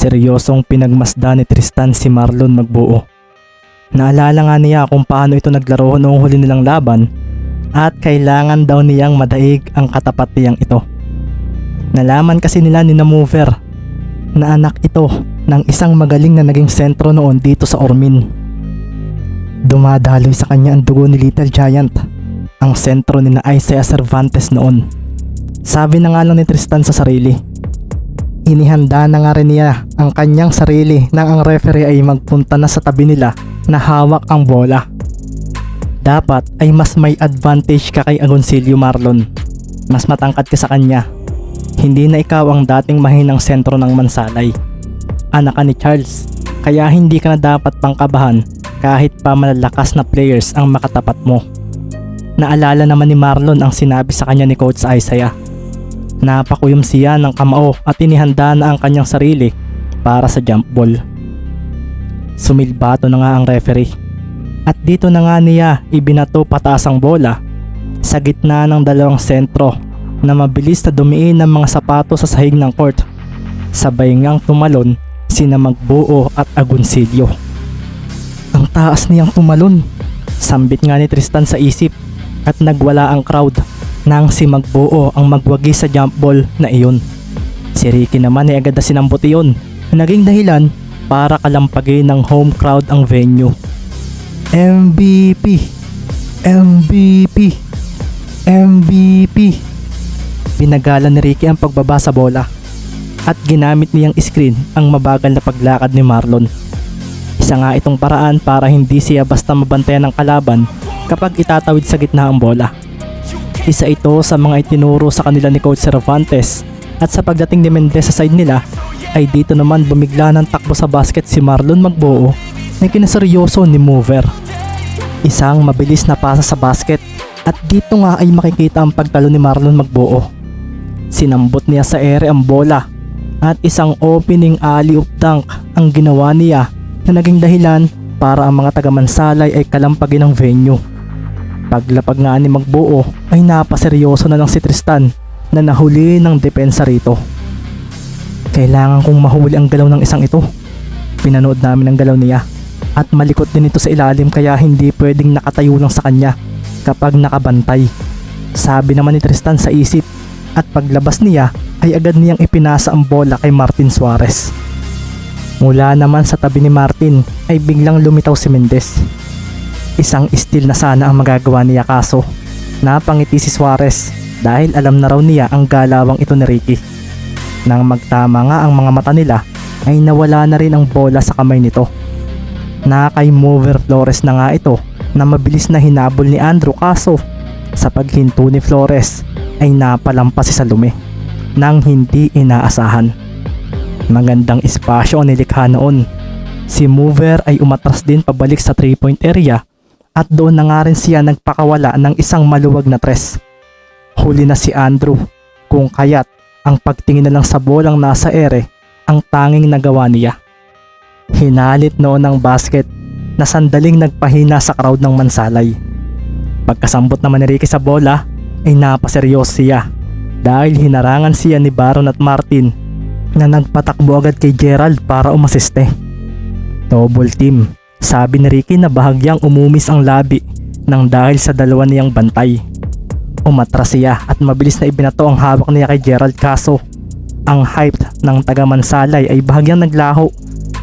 Seryosong pinagmasda ni Tristan si Marlon magbuo. Naalala nga niya kung paano ito naglaro noong huli nilang laban at kailangan daw niyang madaig ang katapat niyang ito. Nalaman kasi nila ni na Mover na anak ito ng isang magaling na naging sentro noon dito sa Ormin. Dumadaloy sa kanya ang dugo ni Little Giant, ang sentro ni na Isaiah Cervantes noon. Sabi na nga lang ni Tristan sa sarili, Inihanda na nga rin niya ang kanyang sarili nang ang referee ay magpunta na sa tabi nila na hawak ang bola. Dapat ay mas may advantage ka kay Agoncillo Marlon. Mas matangkad ka sa kanya. Hindi na ikaw ang dating mahinang sentro ng Mansalay. Anak ka ni Charles, kaya hindi ka na dapat pangkabahan kahit pa malalakas na players ang makatapat mo. Naalala naman ni Marlon ang sinabi sa kanya ni Coach Isaiah Napakuyom siya ng kamao at inihanda na ang kanyang sarili para sa jump ball. Sumilbato na nga ang referee. At dito na nga niya ibinato pataas ang bola sa gitna ng dalawang sentro na mabilis na dumiin ng mga sapato sa sahig ng court. Sabay ngang tumalon sina Magbuo at Agoncillo. Ang taas niyang tumalon. Sambit nga ni Tristan sa isip at nagwala ang crowd nang si Magbuo ang magwagi sa jump ball na iyon. Si Ricky naman ay agad na sinambot iyon na naging dahilan para kalampagin ng home crowd ang venue. MVP! MVP! MVP! Pinagala ni Ricky ang pagbaba sa bola at ginamit niyang screen ang mabagal na paglakad ni Marlon. Isa nga itong paraan para hindi siya basta mabantayan ng kalaban kapag itatawid sa gitna ang bola. Isa ito sa mga itinuro sa kanila ni Coach Cervantes at sa pagdating ni Mendez sa side nila ay dito naman bumigla ng takbo sa basket si Marlon Magbuo na kinaseryoso ni Mover. Isang mabilis na pasa sa basket at dito nga ay makikita ang pagtalo ni Marlon Magbuo. Sinambot niya sa ere ang bola at isang opening alley-oop dunk ang ginawa niya na naging dahilan para ang mga taga-Mansalay ay kalampagin ng venue. Paglapag nga ni Magbuo ay napaseryoso na lang si Tristan na nahuli ng depensa rito. Kailangan kong mahuli ang galaw ng isang ito. Pinanood namin ang galaw niya at malikot din ito sa ilalim kaya hindi pwedeng nakatayo lang sa kanya kapag nakabantay. Sabi naman ni Tristan sa isip at paglabas niya ay agad niyang ipinasa ang bola kay Martin Suarez. Mula naman sa tabi ni Martin ay biglang lumitaw si Mendez Isang steal na sana ang magagawa niya kaso napangiti si Suarez dahil alam na raw niya ang galawang ito ni Ricky. Nang magtama nga ang mga mata nila ay nawala na rin ang bola sa kamay nito. Nakay mover Flores na nga ito na mabilis na hinabol ni Andrew kaso sa paghinto ni Flores ay napalampas si Salome nang hindi inaasahan. Magandang espasyo ang nilikha noon. Si Mover ay umatras din pabalik sa 3 point area at doon na nga rin siya nagpakawala ng isang maluwag na tres. Huli na si Andrew kung kaya't ang pagtingin na lang sa bolang nasa ere ang tanging nagawa niya. Hinalit noon ng basket na sandaling nagpahina sa crowd ng mansalay. Pagkasambot naman ni Ricky sa bola ay napaseryoso siya dahil hinarangan siya ni Baron at Martin na nagpatakbo agad kay Gerald para umasiste. Double team sabi ni Ricky na bahagyang umumis ang labi nang dahil sa dalawa niyang bantay. Umatras siya at mabilis na ibinato ang hawak niya kay Gerald kaso ang hype ng taga Mansalay ay bahagyang naglaho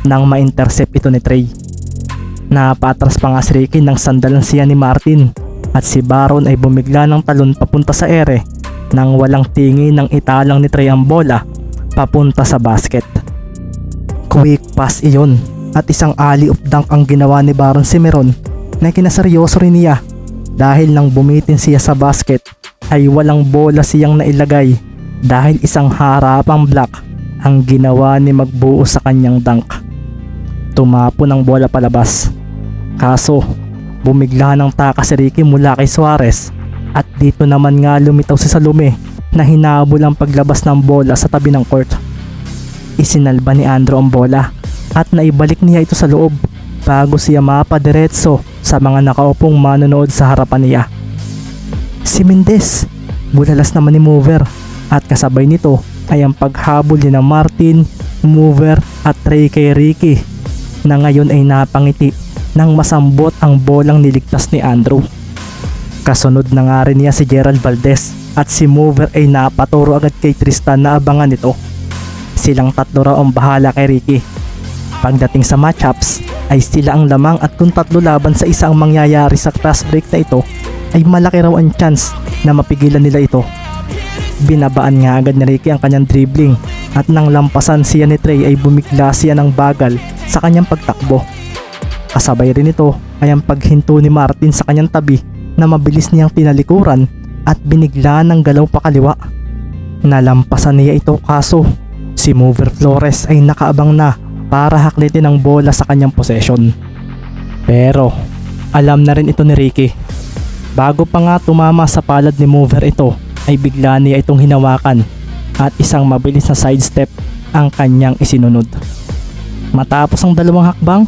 nang ma-intercept ito ni Trey. Napatras pa nga si Ricky nang sandalan siya ni Martin at si Baron ay bumigla ng talon papunta sa ere nang walang tingin ng italang ni Trey ang bola papunta sa basket. Quick pass iyon at isang alley of dunk ang ginawa ni Baron Simeron na kinaseryoso rin niya dahil nang bumitin siya sa basket ay walang bola siyang nailagay dahil isang harapang block ang ginawa ni Magbuo sa kanyang dunk. Tumapo ng bola palabas. Kaso, bumigla ng taka si Ricky mula kay Suarez at dito naman nga lumitaw si Salome na hinabol ang paglabas ng bola sa tabi ng court. Isinalba ni Andrew ang bola at naibalik niya ito sa loob bago siya mapadiretso sa mga nakaupong manonood sa harapan niya. Si Mendez, bulalas naman ni Mover at kasabay nito ay ang paghabol ni na Martin, mover at tray kay Ricky na ngayon ay napangiti nang masambot ang bolang niligtas ni Andrew. Kasunod na nga rin niya si Gerald Valdez at si mover ay napaturo agad kay Tristan na abangan ito. Silang tatlo raw ang bahala kay Ricky. Pagdating sa matchups ay sila ang lamang at kung tatlo laban sa isang mangyayari sa class break na ito ay malaki raw ang chance na mapigilan nila ito. Binabaan nga agad ni Ricky ang kanyang dribbling at nang lampasan siya ni Trey ay bumigla siya ng bagal sa kanyang pagtakbo. Kasabay rin ito ay ang paghinto ni Martin sa kanyang tabi na mabilis niyang tinalikuran at binigla ng galaw pakaliwa. Nalampasan niya ito kaso si Mover Flores ay nakaabang na para haklitin ang bola sa kanyang possession. Pero alam na rin ito ni Ricky. Bago pa nga tumama sa palad ni Mover ito ay bigla niya itong hinawakan at isang mabilis na sidestep ang kanyang isinunod. Matapos ang dalawang hakbang,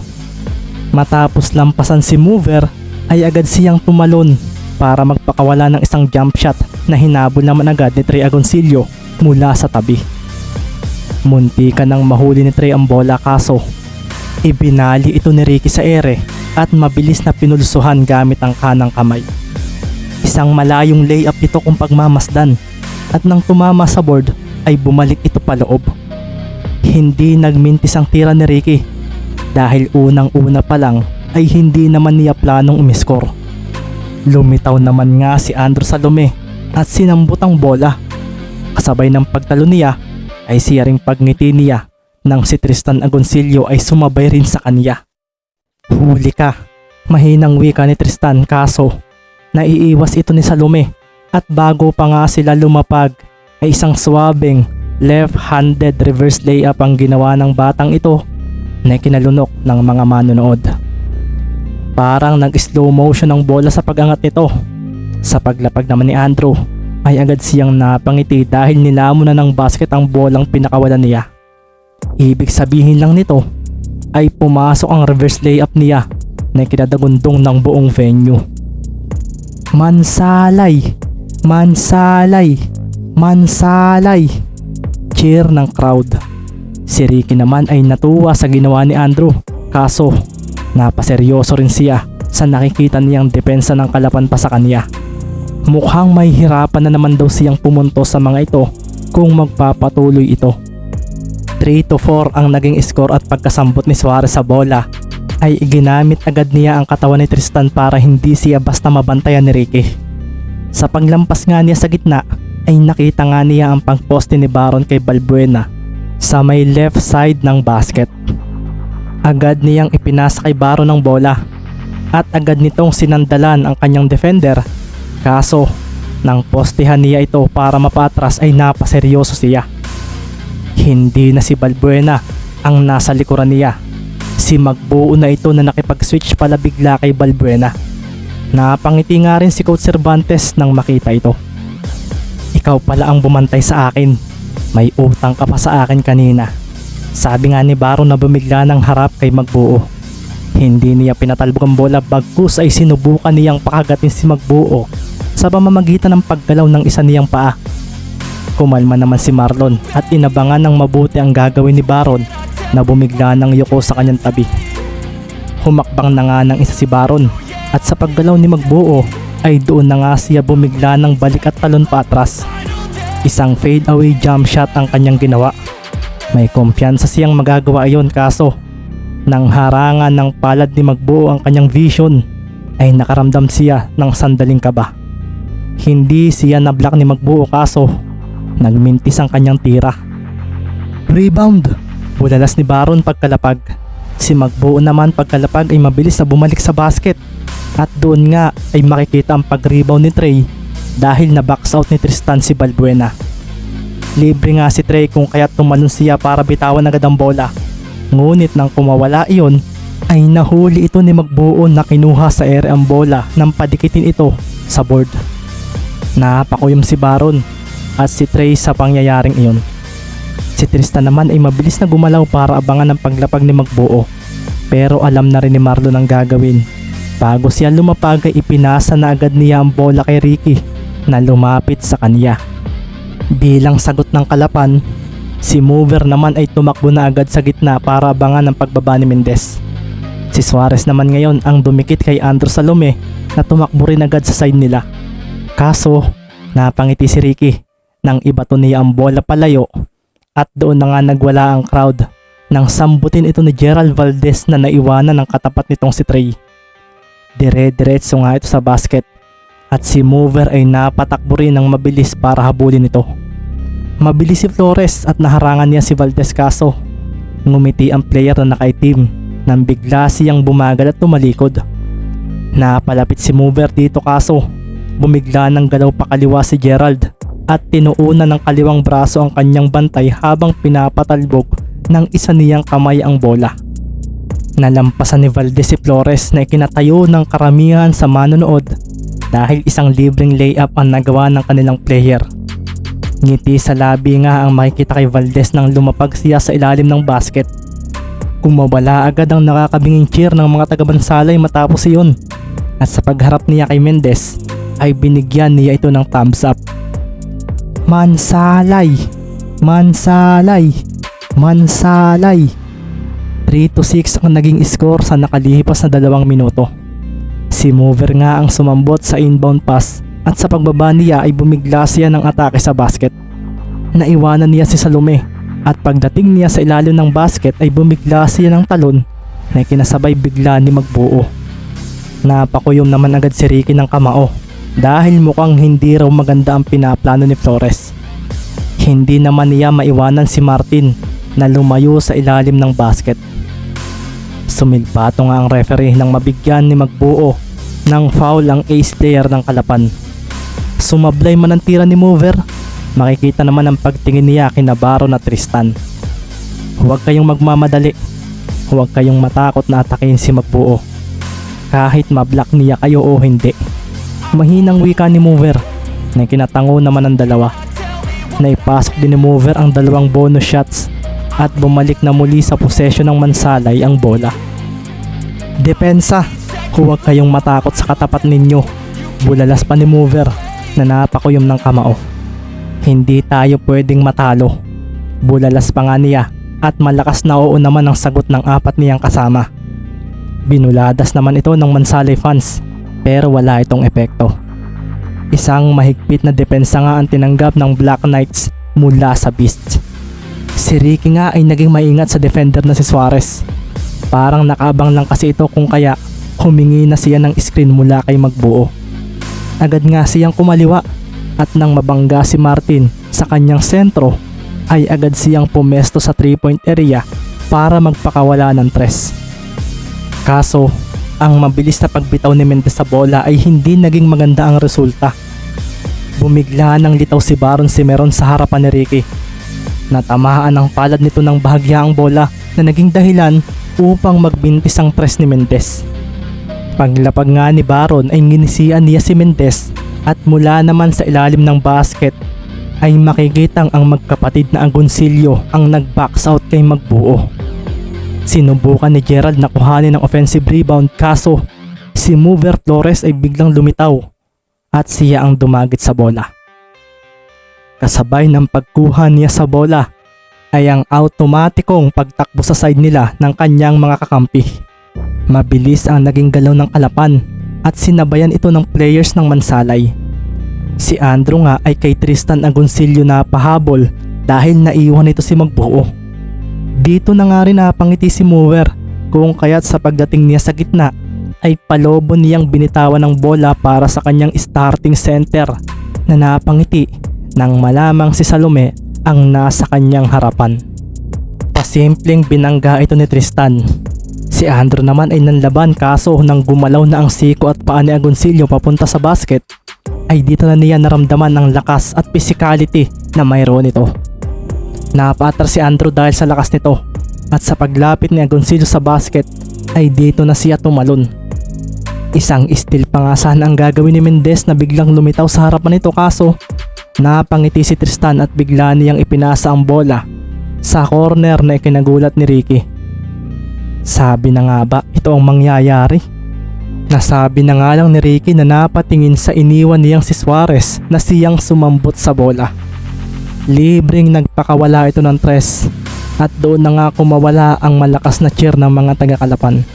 matapos lampasan si Mover ay agad siyang tumalon para magpakawala ng isang jump shot na hinabol naman agad ni Trey Agoncillo mula sa tabi. Munti ka nang mahuli ni Trey ang bola kaso ibinali ito ni Ricky sa ere at mabilis na pinulsuhan gamit ang kanang kamay. Isang malayong layup ito kung pagmamasdan at nang tumama sa board ay bumalik ito paloob. Hindi nagmintis ang tira ni Ricky dahil unang-una pa lang ay hindi naman niya planong umiskor. Lumitaw naman nga si Andrew Salome at sinambot ang bola. Kasabay ng pagtalo niya ay siya ring pagngiti niya nang si Tristan Agoncillo ay sumabay rin sa kanya. Huli ka. Mahinang wika ni Tristan kaso naiiwas ito ni Salome at bago pa nga sila lumapag ay isang swabing left-handed reverse layup ang ginawa ng batang ito na kinalunok ng mga manonood. Parang nag-slow motion ang bola sa pagangat nito. Sa paglapag naman ni Andrew ay agad siyang napangiti dahil nilamon na ng basket ang bolang pinakawalan niya. Ibig sabihin lang nito ay pumasok ang reverse layup niya na kinadagundong ng buong venue. Mansalay! Mansalay! Mansalay! Cheer ng crowd. Si Ricky naman ay natuwa sa ginawa ni Andrew kaso napaseryoso rin siya sa nakikita niyang depensa ng kalapan pa sa kanya. Mukhang may hirapan na naman daw siyang pumunto sa mga ito kung magpapatuloy ito. 3 to 4 ang naging score at pagkasambot ni Suarez sa bola ay iginamit agad niya ang katawan ni Tristan para hindi siya basta mabantayan ni Ricky. Sa paglampas nga niya sa gitna ay nakita nga niya ang pangposte ni Baron kay Balbuena sa may left side ng basket. Agad niyang ipinasa kay Baron ang bola at agad nitong sinandalan ang kanyang defender kaso nang postehan niya ito para mapatras ay napaseryoso siya. Hindi na si Balbuena ang nasa likuran niya Si Magbuo na ito na nakipag-switch pala bigla kay Balbuena. Napangiti nga rin si Coach Cervantes nang makita ito. Ikaw pala ang bumantay sa akin. May utang ka pa sa akin kanina. Sabi nga ni Baro na bumigla ng harap kay Magbuo. Hindi niya pinatalbog ang bola bagkus ay sinubukan niyang pakagatin si Magbuo sa pamamagitan ng paggalaw ng isa niyang paa. Kumalma naman si Marlon at inabangan ng mabuti ang gagawin ni Baron na bumigla ng yuko sa kanyang tabi. Humakbang na nga ng isa si Baron at sa paggalaw ni Magbuo ay doon na nga siya bumigla ng balik at talon pa atras. Isang fade away jump shot ang kanyang ginawa. May kumpiyansa siyang magagawa iyon kaso nang harangan ng palad ni Magbuo ang kanyang vision ay nakaramdam siya ng sandaling kaba. Hindi siya na-block ni Magbuo kaso nagmintis ang kanyang tira. Rebound! Bulalas ni Baron pagkalapag. Si Magbuo naman pagkalapag ay mabilis na bumalik sa basket. At doon nga ay makikita ang pag-rebound ni Trey dahil na box out ni Tristan si Balbuena. Libre nga si Trey kung kaya tumalon siya para bitawan agad ang bola. Ngunit nang kumawala iyon, ay nahuli ito ni Magbuo na kinuha sa ere ang bola nang padikitin ito sa board. Napakuyom si Baron at si Trey sa pangyayaring iyon. Si Tristan naman ay mabilis na gumalaw para abangan ang paglapag ni Magbuo. Pero alam na rin ni Marlon ang gagawin. Bago siya lumapag ay ipinasa na agad niya ang bola kay Ricky na lumapit sa kanya. Bilang sagot ng kalapan Si Mover naman ay tumakbo na agad sa gitna para abangan ang pagbaba ni Mendez. Si Suarez naman ngayon ang dumikit kay Andrew Salome na tumakbo rin agad sa side nila. Kaso, napangiti si Ricky nang ibato niya ang bola palayo at doon na nga nagwala ang crowd nang sambutin ito ni Gerald Valdez na naiwanan ng katapat nitong si Trey. Dire-diretso nga ito sa basket at si Mover ay napatakbo rin ng mabilis para habulin ito. Mabilis si Flores at naharangan niya si Valdez kaso ngumiti ang player na nakaitim nang bigla siyang bumagal at tumalikod. Napalapit si Mover dito kaso bumigla ng galaw pakaliwa si Gerald at tinuunan ng kaliwang braso ang kanyang bantay habang pinapatalbog ng isa niyang kamay ang bola. Nalampasan ni Valdez si Flores na ikinatayo ng karamihan sa manonood dahil isang libreng layup ang nagawa ng kanilang player. Ngiti sa labi nga ang makikita kay Valdez nang lumapag siya sa ilalim ng basket. Kumawala agad ang nakakabinging cheer ng mga taga-bansalay matapos iyon. At sa pagharap niya kay Mendez ay binigyan niya ito ng thumbs up. Mansalay! Mansalay! Mansalay! 3 to 6 ang naging score sa nakalipas na dalawang minuto. Si Mover nga ang sumambot sa inbound pass at sa pagbaba niya ay bumigla siya ng atake sa basket. Naiwanan niya si Salome at pagdating niya sa ilalim ng basket ay bumigla siya ng talon na kinasabay bigla ni Magbuo. Napakuyom naman agad si Ricky ng kamao dahil mukhang hindi raw maganda ang pinaplano ni Flores. Hindi naman niya maiwanan si Martin na lumayo sa ilalim ng basket. Sumilpato nga ang referee nang mabigyan ni Magbuo ng foul ang ace player ng Kalapan. Sumablay man ang tira ni Mover, makikita naman ang pagtingin niya kina Baron at Tristan. Huwag kayong magmamadali. Huwag kayong matakot na atakin si Magbuo. Kahit mablock niya kayo o hindi. Mahinang wika ni Mover na kinatango naman ang dalawa. Naipasok din ni Mover ang dalawang bonus shots at bumalik na muli sa posesyon ng Mansalay ang bola. Depensa, huwag kayong matakot sa katapat ninyo. Bulalas pa ni Mover na napakuyom ng kamao. Hindi tayo pwedeng matalo. Bulalas pa nga niya at malakas na oo naman ang sagot ng apat niyang kasama. Binuladas naman ito ng Mansalay fans pero wala itong epekto. Isang mahigpit na depensa nga ang tinanggap ng Black Knights mula sa Beasts. Si Ricky nga ay naging maingat sa defender na si Suarez. Parang nakabang lang kasi ito kung kaya humingi na siya ng screen mula kay Magbuo. Agad nga siyang kumaliwa at nang mabangga si Martin sa kanyang sentro ay agad siyang pumesto sa 3 point area para magpakawala ng tres. Kaso, ang mabilis na pagbitaw ni Mendez sa bola ay hindi naging maganda ang resulta. Bumigla ng litaw si Baron Simeron sa harapan ni Ricky. Natamaan ang palad nito ng bahagya ang bola na naging dahilan upang magbintis ang press ni Mendez. Paglapag nga ni Baron ay nginisian niya si Mendez at mula naman sa ilalim ng basket ay makikitang ang magkapatid na Agoncillo ang nag-box out kay Magbuo. Sinubukan ni Gerald na kuhanin ng offensive rebound kaso si Mover Flores ay biglang lumitaw at siya ang dumagit sa bola. Kasabay ng pagkuha niya sa bola ay ang automatikong pagtakbo sa side nila ng kanyang mga kakampi. Mabilis ang naging galaw ng kalapan at sinabayan ito ng players ng Mansalay. Si Andrew nga ay kay Tristan Agoncillo na pahabol dahil naiwan ito si Magbuo. Dito na nga rin napangiti si Mover kung kaya't sa pagdating niya sa gitna ay palobo niyang binitawan ng bola para sa kanyang starting center na napangiti nang malamang si Salome ang nasa kanyang harapan. Pasimpleng binangga ito ni Tristan. Si Andrew naman ay nanlaban kaso nang gumalaw na ang siko at paa ni Agoncillo papunta sa basket ay dito na niya naramdaman ang lakas at physicality na mayroon ito. Napaatar si Andrew dahil sa lakas nito at sa paglapit ni Agoncillo sa basket ay dito na siya tumalon. Isang steal pa nga sana ang gagawin ni Mendez na biglang lumitaw sa harapan nito kaso napangiti si Tristan at bigla niyang ipinasa ang bola sa corner na ikinagulat ni Ricky. Sabi na nga ba ito ang mangyayari? Nasabi na nga lang ni Ricky na napatingin sa iniwan niyang si Suarez na siyang sumambot sa bola. Libreng nagpakawala ito ng tres at doon na nga kumawala ang malakas na cheer ng mga taga-Kalapan.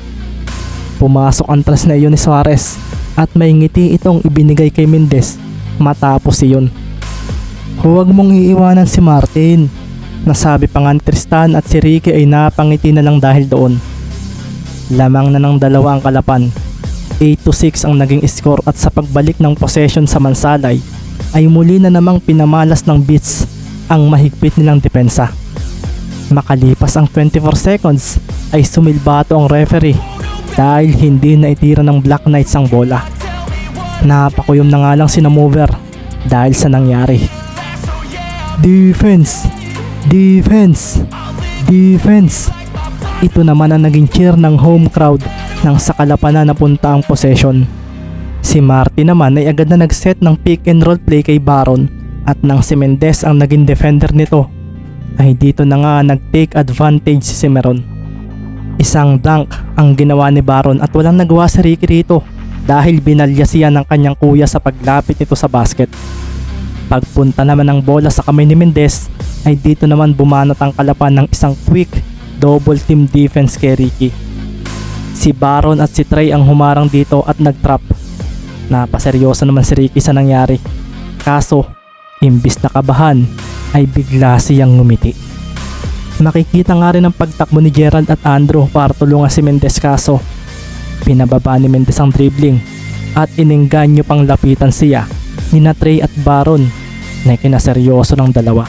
Pumasok ang tres na iyon ni Suarez at may ngiti itong ibinigay kay Mendez matapos iyon. Huwag mong iiwanan si Martin. Nasabi pa nga ni Tristan at si Ricky ay napangiti na lang dahil doon. Lamang na ng dalawa ang kalapan. 8 to 6 ang naging score at sa pagbalik ng possession sa Mansalay ay muli na namang pinamalas ng Beats ang mahigpit nilang depensa. Makalipas ang 24 seconds ay sumilbato ang referee dahil hindi na itira ng Black Knights ang bola. Napakuyom na nga lang si Mover dahil sa nangyari. Defense! Defense! Defense! Ito naman ang naging cheer ng home crowd nang sa kalapanan napunta ang possession. Si Marty naman ay agad na nag-set ng pick and roll play kay Baron at nang si Mendez ang naging defender nito ay dito na nga nag-take advantage si Meron. Isang dunk ang ginawa ni Baron at walang nagawa si Ricky rito dahil binalya siya ng kanyang kuya sa paglapit nito sa basket. Pagpunta naman ng bola sa kamay ni Mendez ay dito naman bumanat ang kalapan ng isang quick double team defense kay Ricky. Si Baron at si Trey ang humarang dito at nag-trap. Napaseryoso naman si Ricky sa nangyari. Kaso, imbis na kabahan, ay bigla siyang ngumiti. Makikita nga rin ang pagtakbo ni Gerald at Andrew para tulungan si Mendez kaso pinababa ni Mendez ang dribbling at inengganyo pang lapitan siya ni Trey at Baron na kinaseryoso ng dalawa.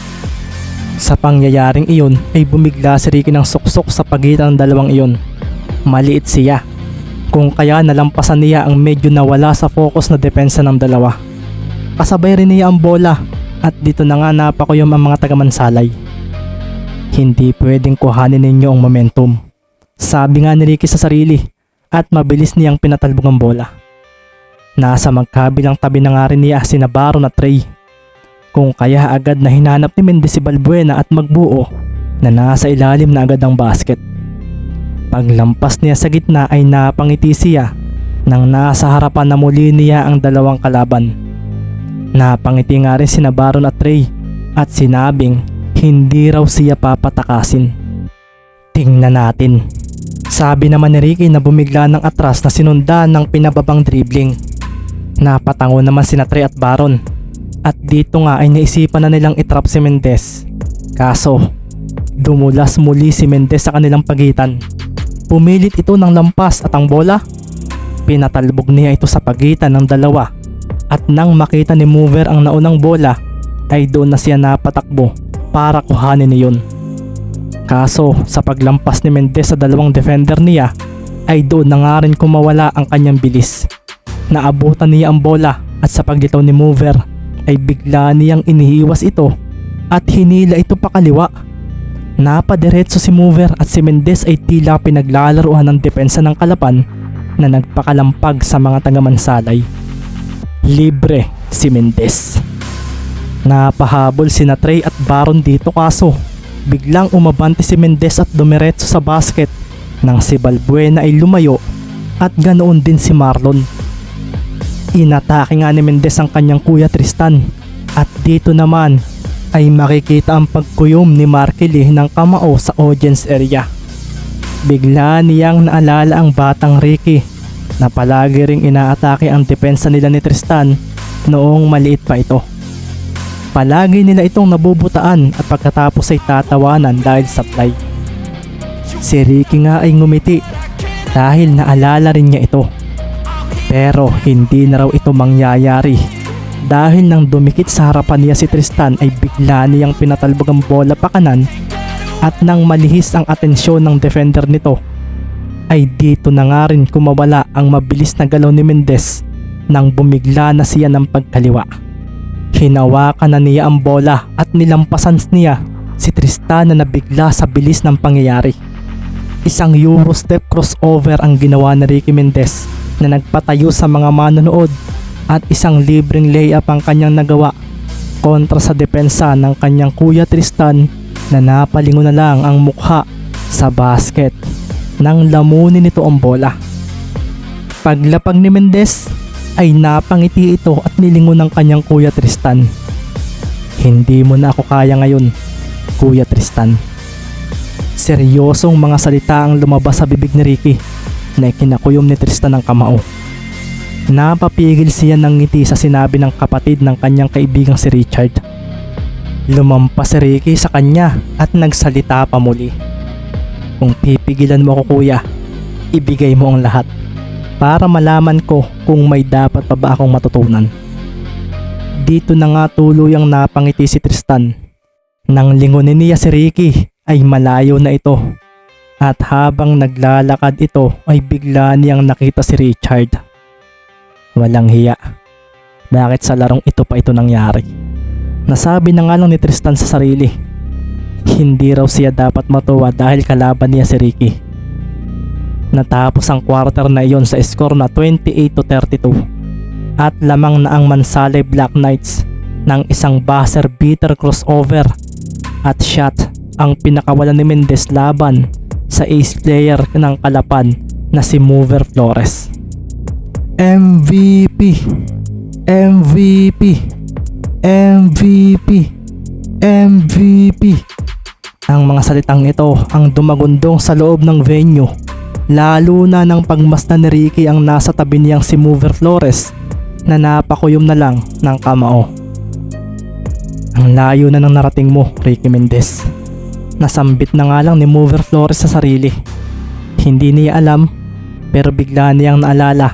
Sa pangyayaring iyon ay bumigla si Ricky ng suksok sa pagitan ng dalawang iyon. Maliit siya. Kung kaya nalampasan niya ang medyo nawala sa focus na depensa ng dalawa. Kasabay rin niya ang bola at dito na nga napakuyom ang mga tagamansalay. Hindi pwedeng kuhanin ninyo ang momentum. Sabi nga ni Ricky sa sarili at mabilis niyang pinatalbog ang bola. Nasa magkabilang tabi na nga rin niya si Navarro na Trey. Kung kaya agad na hinanap ni Mendes si Balbuena at magbuo na nasa ilalim na agad ang basket. Paglampas niya sa gitna ay napangiti siya nang nasa harapan na muli niya ang dalawang kalaban. Napangiti nga rin si Navarro at Trey at sinabing hindi raw siya papatakasin. Tingnan natin. Sabi naman ni Ricky na bumigla ng atras na sinundan ng pinababang dribbling. Napatango naman si Trey at Baron. At dito nga ay naisipan na nilang itrap si Mendez. Kaso, dumulas muli si Mendez sa kanilang pagitan. Pumilit ito ng lampas at ang bola. Pinatalbog niya ito sa pagitan ng dalawa. At nang makita ni Mover ang naunang bola, ay doon na siya napatakbo para kuhanin niyon. Kaso sa paglampas ni Mendez sa dalawang defender niya ay doon na nga rin kumawala ang kanyang bilis. Naabutan niya ang bola at sa paglitaw ni Mover ay bigla niyang inihiwas ito at hinila ito pakaliwa. Napadiretso si Mover at si Mendez ay tila pinaglalaruan ng depensa ng kalapan na nagpakalampag sa mga tagamansalay. Libre si Mendez. Napahabol si Trey at Baron dito kaso biglang umabante si Mendez at dumiretso sa basket nang si Balbuena ay lumayo at ganoon din si Marlon. Inatake nga ni Mendez ang kanyang kuya Tristan at dito naman ay makikita ang pagkuyom ni Markeli ng kamao sa audience area. Bigla niyang naalala ang batang Ricky na palagi ring inaatake ang depensa nila ni Tristan noong maliit pa ito. Palagi nila itong nabubutaan at pagkatapos ay tatawanan dahil sa play. Si Ricky nga ay ngumiti dahil naalala rin niya ito. Pero hindi na raw ito mangyayari dahil nang dumikit sa harapan niya si Tristan ay bigla niyang pinatalbog ang bola pa kanan at nang malihis ang atensyon ng defender nito ay dito na nga rin kumawala ang mabilis na galaw ni Mendez nang bumigla na siya ng pagkaliwa. Hinawakan na niya ang bola at nilampasan niya si Tristan na nabigla sa bilis ng pangyayari. Isang Euro step crossover ang ginawa ni Ricky Mendez na nagpatayo sa mga manonood at isang libreng layup ang kanyang nagawa kontra sa depensa ng kanyang kuya Tristan na napalingon na lang ang mukha sa basket nang lamunin nito ang bola. Paglapag ni Mendez ay napangiti ito at nilingon ng kanyang kuya Tristan. Hindi mo na ako kaya ngayon, Kuya Tristan. Seryosong mga salita ang lumabas sa bibig ni Ricky na ikinakuyom ni Tristan ng kamao. Napapigil siya ng ngiti sa sinabi ng kapatid ng kanyang kaibigang si Richard. Lumampas si Ricky sa kanya at nagsalita pa muli. Kung pipigilan mo ako kuya, ibigay mo ang lahat para malaman ko kung may dapat pa ba akong matutunan. Dito na nga tuluyang napangiti si Tristan. Nang lingunin niya si Ricky ay malayo na ito. At habang naglalakad ito ay bigla niyang nakita si Richard. Walang hiya. Bakit sa larong ito pa ito nangyari? Nasabi na nga lang ni Tristan sa sarili. Hindi raw siya dapat matuwa dahil kalaban niya si Ricky. Natapos ang quarter na iyon sa score na 28 to 32 at lamang na ang Mansale Black Knights ng isang buzzer beater crossover at shot ang pinakawalan ni Mendez laban sa ace player ng Kalapan na si Mover Flores. MVP MVP MVP MVP Ang mga salitang ito ang dumagundong sa loob ng venue lalo na nang pagmasdan ni Ricky ang nasa tabi niyang si Mover Flores na napakuyom na lang ng kamao. Ang layo na ng narating mo, Ricky Mendez. Nasambit na nga lang ni Mover Flores sa sarili. Hindi niya alam pero bigla niyang naalala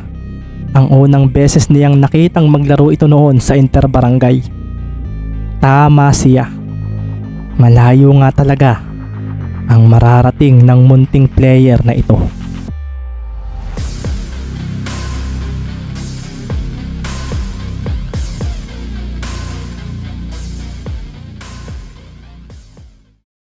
ang unang beses niyang nakitang maglaro ito noon sa interbarangay. Tama siya. Malayo nga talaga ang mararating ng munting player na ito.